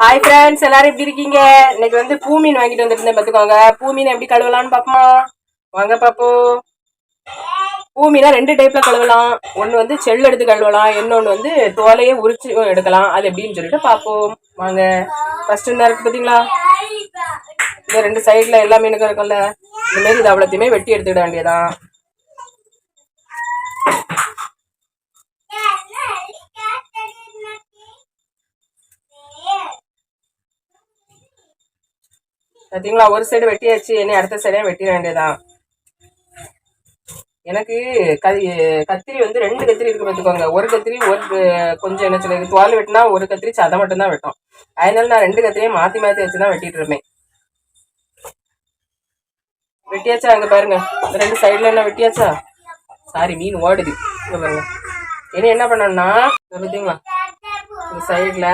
Hi friends எல்லாரும் எப்படி இருக்கீங்க? இன்னைக்கு வந்து பூ மீன் வாங்கிட்டு வந்துருந்தேன் பார்த்துக்கோங்க. பூமீன் எப்படி கழுவலாம்னு பார்ப்போமா? வாங்க பாப்போம் பூ ரெண்டு டைப்ல கழுவலாம். ஒன்று வந்து செல் எடுத்து கழுவலாம். இன்னொன்று வந்து தோலையே உரிச்சு எடுக்கலாம். அது எப்படின்னு சொல்லிட்டு பார்ப்போம். வாங்க. ஃபர்ஸ்ட் என்ன இருக்கு பார்த்தீங்களா? இந்த ரெண்டு சைடில் எல்லா மீனுக்கும் இருக்கும்ல. இந்த மாதிரி இது அவ்வளோத்தையுமே வெட்டி எடுத்துக்கிட வேண்டியதான் பார்த்தீங்களா ஒரு சைடு வெட்டியாச்சு என்ன அடுத்த சைடே வெட்டிட வேண்டியதான் எனக்கு கதி கத்திரி வந்து ரெண்டு கத்திரி இருக்கு பார்த்துக்கோங்க ஒரு கத்திரி ஒரு கொஞ்சம் என்ன சொல்லுது தோல் வெட்டினா ஒரு கத்திரி சதை மட்டும் தான் வெட்டும். அதனால நான் ரெண்டு கத்திரியும் மாற்றி மாற்றி வச்சு தான் வெட்டிட்டு இருப்பேன். வெட்டியாச்சா? அங்கே பாருங்க. ரெண்டு சைடில் என்ன வெட்டியாச்சா? சாரி மீன் ஓடுது. இங்கே பாருங்க. இனி என்ன பண்ணணும்னா பார்த்தீங்களா இந்த சைடில்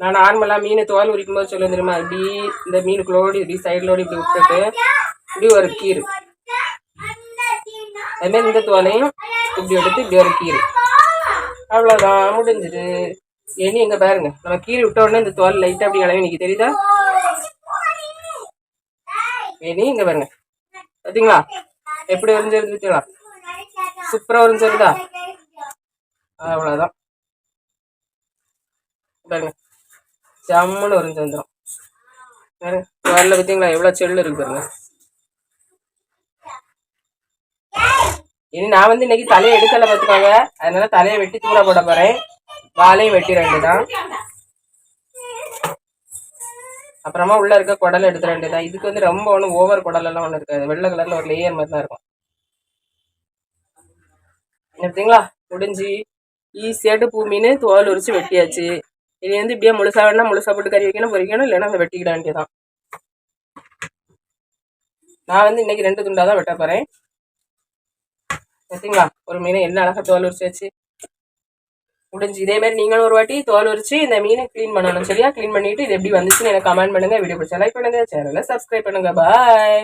நான் நார்மலாக மீன் தோல் உரிக்கும் போது சொல்லுவேன் தெரியுமா? இப்படி இந்த மீனுக்குள்ளோடு இப்படி சைட்லோடு இப்படி விட்டுட்டு இப்படி ஒரு கீறு. அதுமாரி இந்த தோலையும் இப்படி எடுத்து இப்படி ஒரு கீறு. அவ்வளோதான் முடிஞ்சிடு இனி எங்கே பாருங்க. நம்ம கீரி விட்ட உடனே இந்த தோல் லைட்டாக அப்படி இளவி எனக்கு தெரியுதா? இனி இங்கே பாருங்க. பார்த்தீங்களா எப்படி உறிஞ்சிருந்து வச்சுக்கலாம் சூப்பராக உறிஞ்சிருந்தா அவ்வளோதான் பாருங்க. ஜம்முன்னு உறிஞ்சு வந்துடும் பாருங்க வரல பார்த்தீங்களா எவ்வளோ செல்லு இருக்கு பாருங்க. இனி நான் வந்து இன்னைக்கு தலையை எடுக்கலை பார்த்துக்கோங்க அதனால தலையை வெட்டி தூர போட போறேன். வாலையும் வெட்டி ரெண்டு தான் அப்புறமா உள்ள இருக்க குடல் ரெண்டு தான் இதுக்கு வந்து ரொம்ப ஒன்றும் ஓவர் குடலெல்லாம் ஒன்று இருக்காது. வெள்ளை கலர்ல ஒரு லேயர் மாதிரி தான் இருக்கும். பார்த்தீங்களா முடிஞ்சு. ஈஸியாட்டு பூமின்னு தோல் உரிச்சு வெட்டியாச்சு. இது வந்து இப்படியே முழுசா வேணா முழுசா போட்டு கறி வைக்கணும் பொரிக்கணும் இல்லைன்னா அதை வெட்டிக்கிட வேண்டியதான் நான் வந்து இன்னைக்கு ரெண்டு துண்டாக தான் வெட்ட போறேன். பார்த்தீங்களா ஒரு மீனை என்ன அழகா தோல் உரிச்சு வச்சு. முடிஞ்சு. இதே மாதிரி நீங்களும் ஒரு வாட்டி தோல் உரிச்சு இந்த மீனை க்ளீன் பண்ணணும் சரியா? க்ளீன் பண்ணிட்டு இது எப்படி வந்துச்சுன்னு எனக்கு கமெண்ட் பண்ணுங்க. வீடியோ பிடிச்சா லைக் பண்ணுங்க சேனலை சப்ஸ்கிரைப் பண்ணுங்க. பாய்